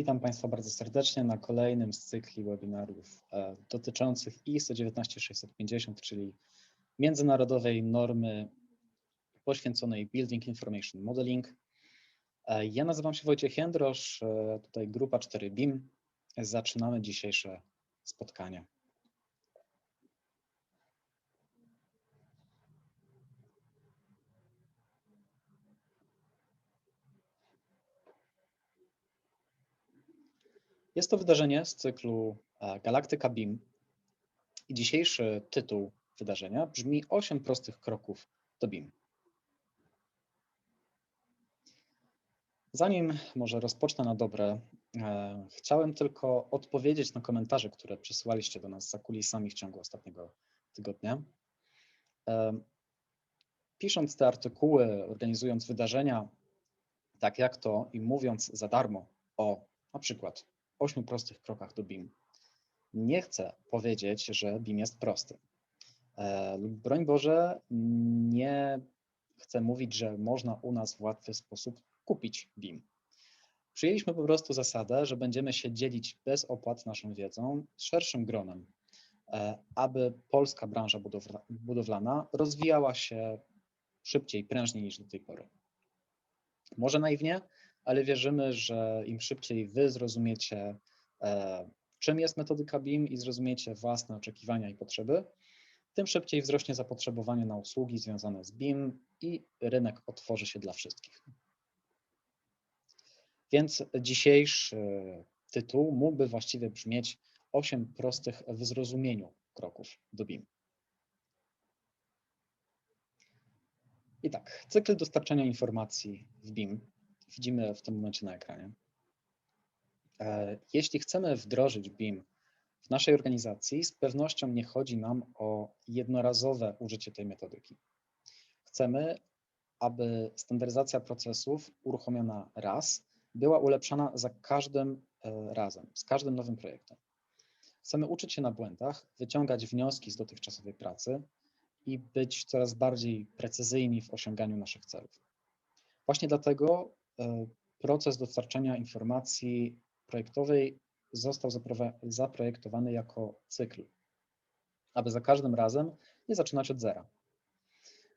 Witam Państwa bardzo serdecznie na kolejnym z cykli webinariów e, dotyczących ISO 19650, czyli międzynarodowej normy poświęconej Building Information Modeling. E, ja nazywam się Wojciech Jędrosz, e, tutaj grupa 4BIM. Zaczynamy dzisiejsze spotkanie. Jest to wydarzenie z cyklu e, Galaktyka BIM i dzisiejszy tytuł wydarzenia brzmi 8 prostych kroków do BIM. Zanim może rozpocznę na dobre, e, chciałem tylko odpowiedzieć na komentarze, które przesyłaliście do nas za kulisami w ciągu ostatniego tygodnia. E, pisząc te artykuły, organizując wydarzenia, tak jak to i mówiąc za darmo o na przykład ośmiu prostych krokach do BIM. Nie chcę powiedzieć, że BIM jest prosty. E, lub broń Boże, nie chcę mówić, że można u nas w łatwy sposób kupić BIM. Przyjęliśmy po prostu zasadę, że będziemy się dzielić bez opłat naszą wiedzą z szerszym gronem, e, aby polska branża budowlana rozwijała się szybciej, prężniej niż do tej pory. Może naiwnie, ale wierzymy, że im szybciej Wy zrozumiecie, e, czym jest metodyka BIM i zrozumiecie własne oczekiwania i potrzeby, tym szybciej wzrośnie zapotrzebowanie na usługi związane z BIM i rynek otworzy się dla wszystkich. Więc dzisiejszy tytuł mógłby właściwie brzmieć 8 prostych w zrozumieniu kroków do BIM. I tak, cykl dostarczania informacji w BIM widzimy w tym momencie na ekranie. E, jeśli chcemy wdrożyć BIM w naszej organizacji, z pewnością nie chodzi nam o jednorazowe użycie tej metodyki. Chcemy, aby standaryzacja procesów uruchomiona raz była ulepszana za każdym e, razem, z każdym nowym projektem. Chcemy uczyć się na błędach, wyciągać wnioski z dotychczasowej pracy i być coraz bardziej precyzyjni w osiąganiu naszych celów. Właśnie dlatego proces dostarczania informacji projektowej został zaprojektowany jako cykl, aby za każdym razem nie zaczynać od zera.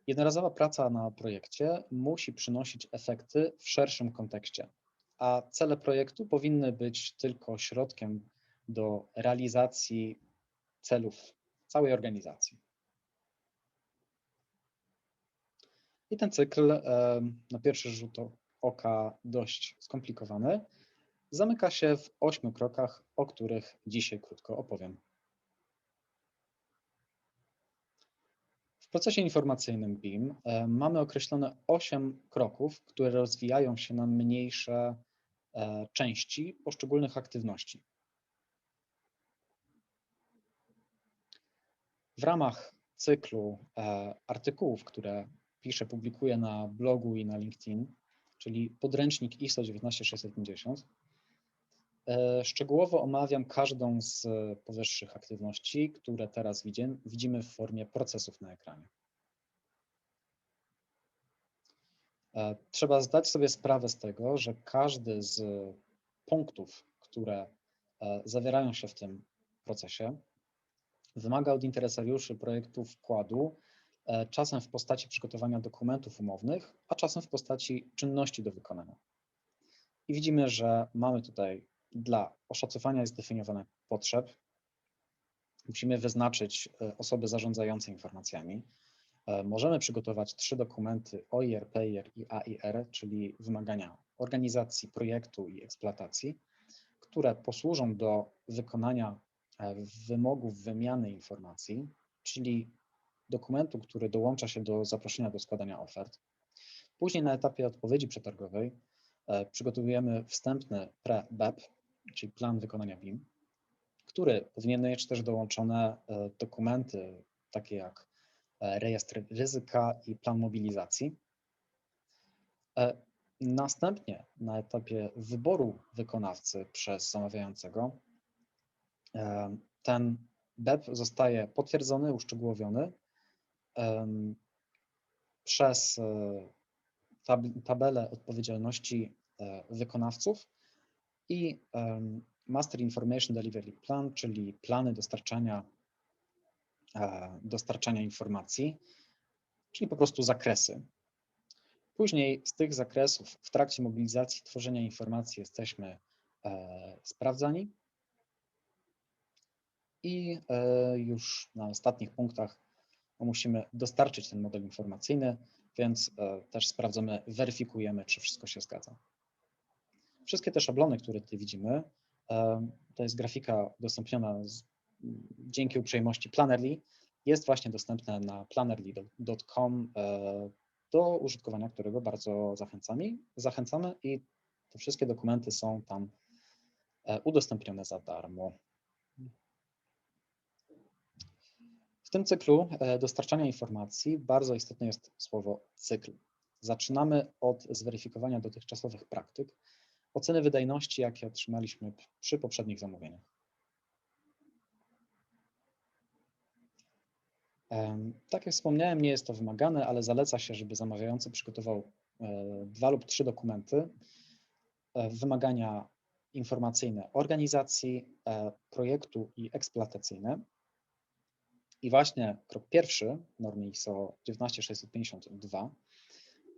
Jednorazowa praca na projekcie musi przynosić efekty w szerszym kontekście, a cele projektu powinny być tylko środkiem do realizacji celów całej organizacji. I ten cykl e, na pierwszy rzut oka dość skomplikowany, zamyka się w ośmiu krokach, o których dzisiaj krótko opowiem. W procesie informacyjnym BIM e, mamy określone osiem kroków, które rozwijają się na mniejsze e, części poszczególnych aktywności. W ramach cyklu e, artykułów, które piszę, publikuję na blogu i na LinkedIn, czyli podręcznik ISO 19650. E, szczegółowo omawiam każdą z powyższych aktywności, które teraz widzimy w formie procesów na ekranie. E, trzeba zdać sobie sprawę z tego, że każdy z punktów, które e, zawierają się w tym procesie, wymaga od interesariuszy projektu wkładu E, czasem w postaci przygotowania dokumentów umownych, a czasem w postaci czynności do wykonania. I widzimy, że mamy tutaj dla oszacowania i zdefiniowania potrzeb, musimy wyznaczyć e, osoby zarządzające informacjami. E, możemy przygotować trzy dokumenty OIR, PIR i AIR, czyli wymagania organizacji, projektu i eksploatacji, które posłużą do wykonania wymogów wymiany informacji, czyli dokumentu, który dołącza się do zaproszenia do składania ofert. Później na etapie odpowiedzi przetargowej e, przygotowujemy wstępny pre-BEP, czyli plan wykonania BIM, który powinien mieć też dołączone e, dokumenty takie jak e, rejestr ryzyka i plan mobilizacji. Następnie na etapie wyboru wykonawcy przez zamawiającego ten BEP zostaje potwierdzony, uszczegółowiony przez e, tabelę odpowiedzialności e, wykonawców i Master Information Delivery Plan, czyli plany dostarczania, e, dostarczania informacji, czyli po prostu zakresy. Później z tych zakresów w trakcie mobilizacji tworzenia informacji jesteśmy sprawdzani i już na ostatnich punktach musimy dostarczyć ten model informacyjny, więc też sprawdzamy, weryfikujemy, czy wszystko się zgadza. Wszystkie te szablony, które tutaj widzimy, to jest grafika udostępniona z, dzięki uprzejmości Plannerly, jest właśnie dostępna na plannerly.com, e, do użytkowania którego bardzo zachęcamy, zachęcamy i te wszystkie dokumenty są tam e, udostępnione za darmo. W tym cyklu e, dostarczania informacji bardzo istotne jest słowo cykl. Zaczynamy od zweryfikowania dotychczasowych praktyk, oceny wydajności, jakie otrzymaliśmy przy poprzednich zamówieniach. Tak jak wspomniałem, nie jest to wymagane, ale zaleca się, żeby zamawiający przygotował e, dwa lub trzy dokumenty, e, wymagania informacyjne organizacji, projektu i eksploatacyjne. I właśnie krok pierwszy normy ISO 19652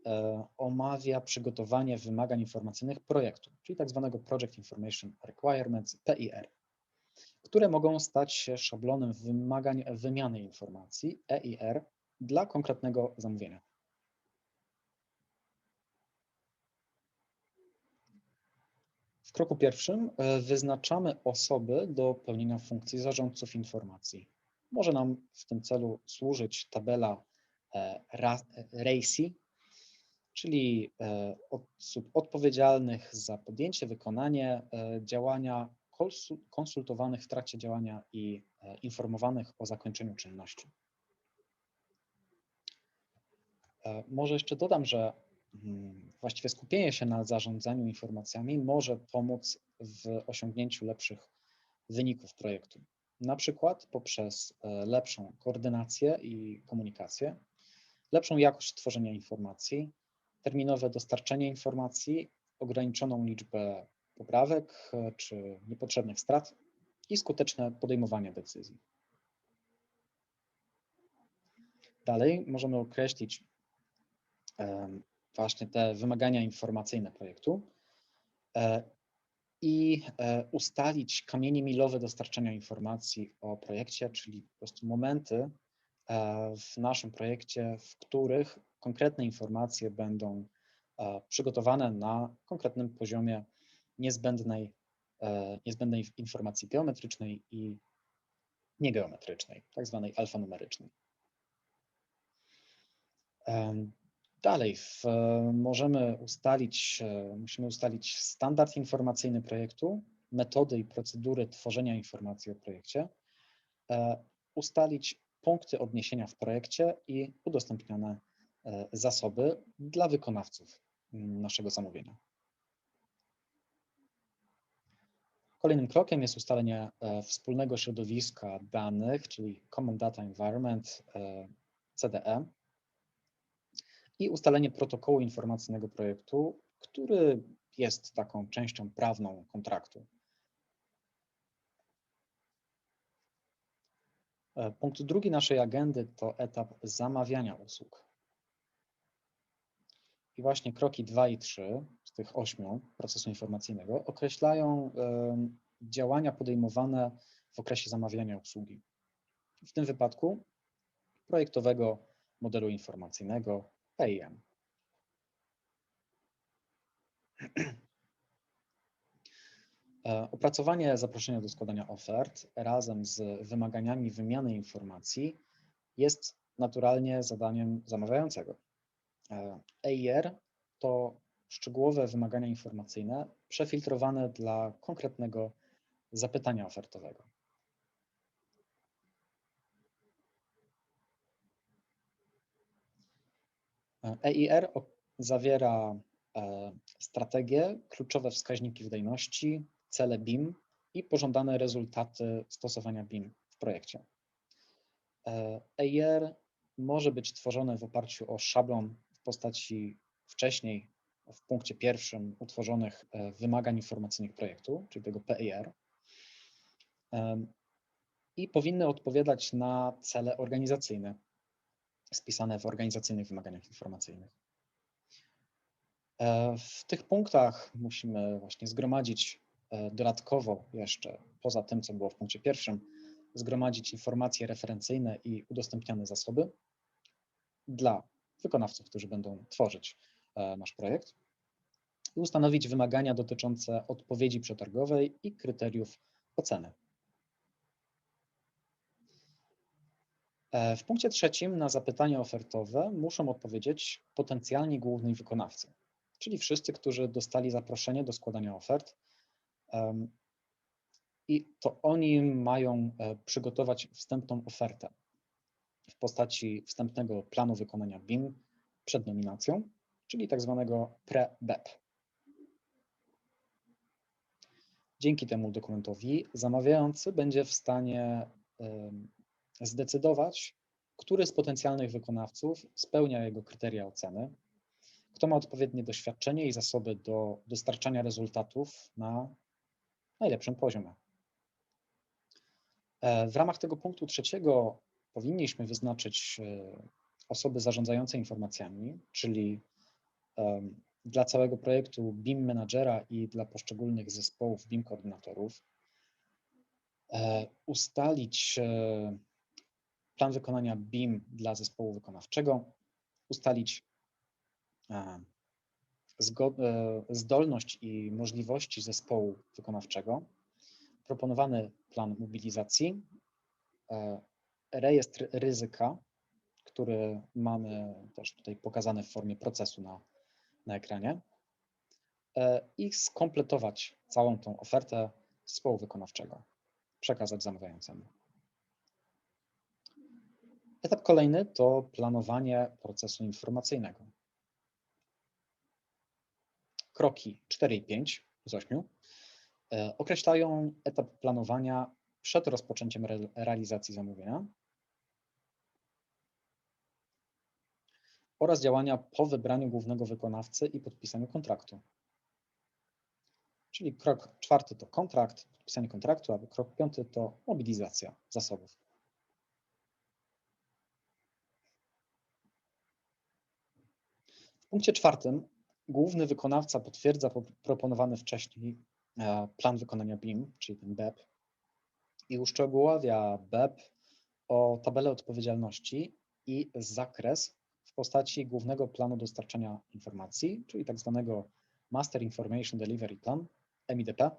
E, omawia przygotowanie wymagań informacyjnych projektu, czyli tak zwanego Project Information Requirements, PIR, które mogą stać się szablonem wymagań wymiany informacji, EIR, dla konkretnego zamówienia. W kroku pierwszym e, wyznaczamy osoby do pełnienia funkcji zarządców informacji. Może nam w tym celu służyć tabela RACI, czyli e, osób odpowiedzialnych za podjęcie, wykonanie e, działania, konsultowanych w trakcie działania i e, informowanych o zakończeniu czynności. Może jeszcze dodam, że mm, właściwie skupienie się na zarządzaniu informacjami może pomóc w osiągnięciu lepszych wyników projektu. Na przykład poprzez lepszą koordynację i komunikację, lepszą jakość tworzenia informacji, terminowe dostarczenie informacji, ograniczoną liczbę poprawek e, czy niepotrzebnych strat i skuteczne podejmowanie decyzji. Dalej możemy określić właśnie te wymagania informacyjne projektu e, i e, ustalić kamienie milowe dostarczania informacji o projekcie, czyli po prostu momenty w naszym projekcie, w których konkretne informacje będą e, przygotowane na konkretnym poziomie niezbędnej, e, niezbędnej informacji geometrycznej i niegeometrycznej, tak zwanej alfanumerycznej. Dalej, w, możemy ustalić, e, musimy ustalić standard informacyjny projektu, metody i procedury tworzenia informacji o projekcie, ustalić punkty odniesienia w projekcie i udostępnione E, zasoby dla wykonawców mm, naszego zamówienia. Kolejnym krokiem jest ustalenie e, wspólnego środowiska danych, czyli Common Data Environment, e, CDE, i ustalenie protokołu informacyjnego projektu, który jest taką częścią prawną kontraktu. Punkt drugi naszej agendy to etap zamawiania usług. I właśnie kroki 2 i 3 z tych ośmiu procesu informacyjnego określają działania podejmowane w okresie zamawiania usługi. W tym wypadku projektowego modelu informacyjnego PIM. E, opracowanie zaproszenia do składania ofert razem z wymaganiami wymiany informacji jest naturalnie zadaniem zamawiającego. EIR e to szczegółowe wymagania informacyjne przefiltrowane dla konkretnego zapytania ofertowego. EIR zawiera e, strategię, kluczowe wskaźniki wydajności, cele BIM i pożądane rezultaty stosowania BIM w projekcie. EIR może być tworzone w oparciu o szablon postaci wcześniej w punkcie pierwszym utworzonych e, wymagań informacyjnych projektu, czyli tego PIR, i powinny odpowiadać na cele organizacyjne spisane w organizacyjnych wymaganiach informacyjnych. E, w tych punktach musimy właśnie zgromadzić e, dodatkowo jeszcze, poza tym, co było w punkcie pierwszym, zgromadzić informacje referencyjne i udostępniane zasoby dla wykonawców, którzy będą tworzyć e, nasz projekt i ustanowić wymagania dotyczące odpowiedzi przetargowej i kryteriów oceny. W punkcie trzecim na zapytania ofertowe muszą odpowiedzieć potencjalni główni wykonawcy czyli wszyscy, którzy dostali zaproszenie do składania ofert. I to oni mają e, przygotować wstępną ofertę w postaci wstępnego planu wykonania BIM przed nominacją, czyli tak zwanego pre-BEP. Dzięki temu dokumentowi zamawiający będzie w stanie zdecydować, który z potencjalnych wykonawców spełnia jego kryteria oceny, kto ma odpowiednie doświadczenie i zasoby do dostarczania rezultatów na najlepszym poziomie. E, w ramach tego punktu trzeciego powinniśmy wyznaczyć e, osoby zarządzające informacjami, czyli dla całego projektu BIM Managera i dla poszczególnych zespołów BIM koordynatorów, e, ustalić plan wykonania BIM dla zespołu wykonawczego, ustalić E, e, zdolność i możliwości zespołu wykonawczego, proponowany plan mobilizacji, e, rejestr ryzyka, który mamy też tutaj pokazany w formie procesu na, na ekranie. I skompletować całą tą ofertę zespołu wykonawczego, przekazać zamawiającemu. Etap kolejny to planowanie procesu informacyjnego kroki 4 i 5 z 8 e, określają etap planowania przed rozpoczęciem re realizacji zamówienia oraz działania po wybraniu głównego wykonawcy i podpisaniu kontraktu. Czyli krok czwarty to kontrakt, podpisanie kontraktu, a krok piąty to mobilizacja zasobów. Punkcie czwartym główny wykonawca potwierdza proponowany wcześniej e, plan wykonania BIM, czyli ten BEP, i uszczegóławia BEP o tabelę odpowiedzialności i zakres w postaci głównego planu dostarczania informacji, czyli tak zwanego Master Information Delivery Plan, MIDP,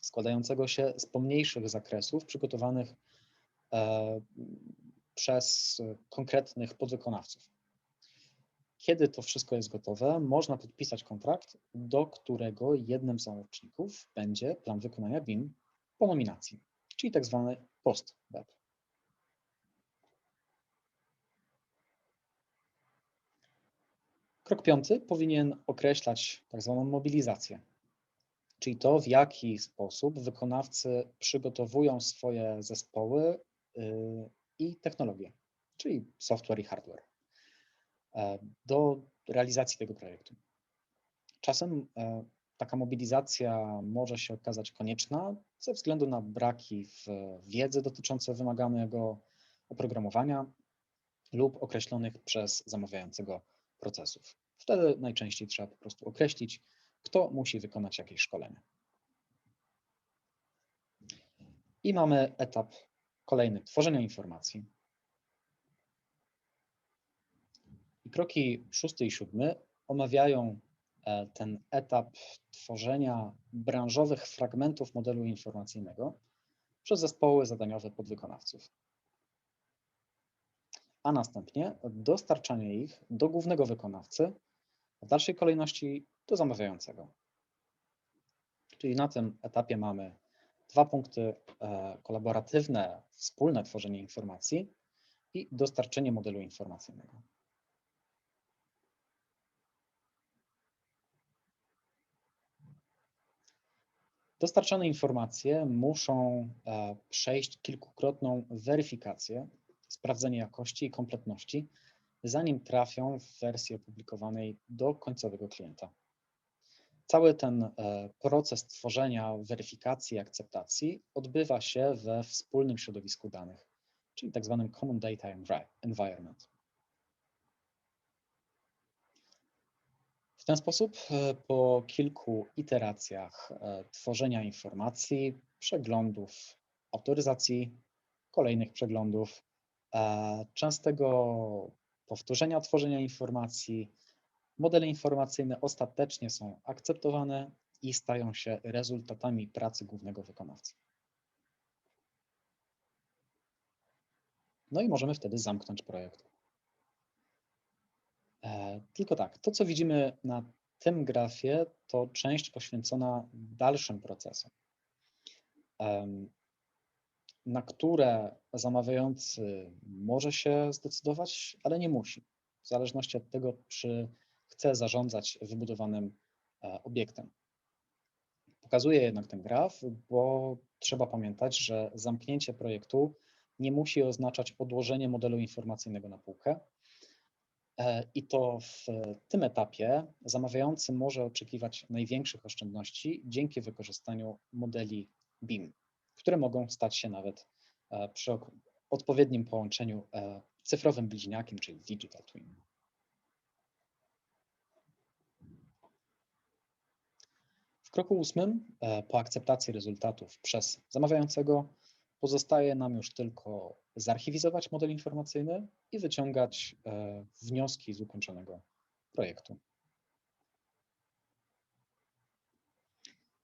składającego się z pomniejszych zakresów przygotowanych e, przez konkretnych podwykonawców. Kiedy to wszystko jest gotowe, można podpisać kontrakt, do którego jednym z załączników będzie plan wykonania BIM po nominacji, czyli tak zwany post-BEP. Krok piąty powinien określać tak zwaną mobilizację, czyli to, w jaki sposób wykonawcy przygotowują swoje zespoły y, i technologie, czyli software i hardware. E, do realizacji tego projektu. Czasem e, taka mobilizacja może się okazać konieczna ze względu na braki w wiedzy dotyczące wymaganego oprogramowania lub określonych przez zamawiającego procesów. Wtedy najczęściej trzeba po prostu określić, kto musi wykonać jakieś szkolenie. I mamy etap kolejny tworzenia informacji. I kroki szósty i siódmy omawiają e, ten etap tworzenia branżowych fragmentów modelu informacyjnego przez zespoły zadaniowe podwykonawców, a następnie dostarczanie ich do głównego wykonawcy, w dalszej kolejności do zamawiającego. Czyli na tym etapie mamy dwa punkty e, kolaboratywne, wspólne tworzenie informacji i dostarczenie modelu informacyjnego. Dostarczane informacje muszą e, przejść kilkukrotną weryfikację, sprawdzenie jakości i kompletności zanim trafią w wersji opublikowanej do końcowego klienta. Cały ten e, proces tworzenia weryfikacji i akceptacji odbywa się we wspólnym środowisku danych, czyli tak zwanym Common Data Environment. Ten sposób e, po kilku iteracjach e, tworzenia informacji, przeglądów, autoryzacji, kolejnych przeglądów, częstego powtórzenia tworzenia informacji, modele informacyjne ostatecznie są akceptowane i stają się rezultatami pracy głównego wykonawcy. No i możemy wtedy zamknąć projekt. Tylko tak, to co widzimy na tym grafie, to część poświęcona dalszym procesom, na które zamawiający może się zdecydować, ale nie musi, w zależności od tego, czy chce zarządzać wybudowanym e, obiektem. Pokazuję jednak ten graf, bo trzeba pamiętać, że zamknięcie projektu nie musi oznaczać odłożenie modelu informacyjnego na półkę. E, I to w tym etapie zamawiający może oczekiwać największych oszczędności dzięki wykorzystaniu modeli BIM, które mogą stać się nawet e, przy odpowiednim połączeniu cyfrowym bliźniakiem, czyli digital twin. W kroku ósmym, e, po akceptacji rezultatów przez zamawiającego, pozostaje nam już tylko zarchiwizować model informacyjny i wyciągać e, wnioski z ukończonego projektu.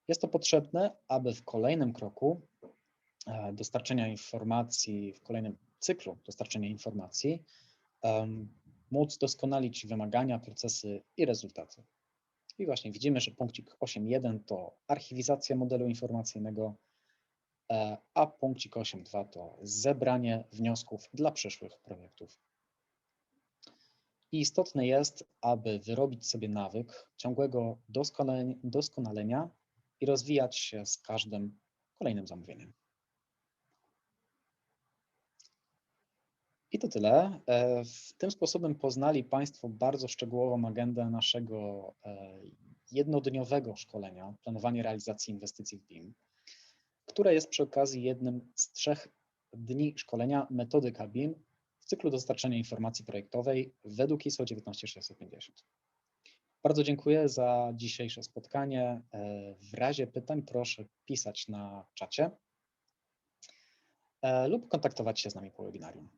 Jest to potrzebne, aby w kolejnym kroku e, dostarczenia informacji, w kolejnym cyklu dostarczenia informacji, móc doskonalić wymagania, procesy i rezultaty. I właśnie widzimy, że punkcik 8.1 to archiwizacja modelu informacyjnego, a punkcik 8.2 to zebranie wniosków dla przyszłych projektów. I istotne jest, aby wyrobić sobie nawyk ciągłego doskonalenia i rozwijać się z każdym kolejnym zamówieniem. I to tyle. E, w tym sposobem poznali Państwo bardzo szczegółową agendę naszego e, jednodniowego szkolenia planowanie realizacji inwestycji w BIM, które jest przy okazji jednym z trzech dni szkolenia metodyka BIM w cyklu dostarczania informacji projektowej według ISO 19650. Bardzo dziękuję za dzisiejsze spotkanie. E, w razie pytań proszę pisać na czacie lub kontaktować się z nami po webinarium.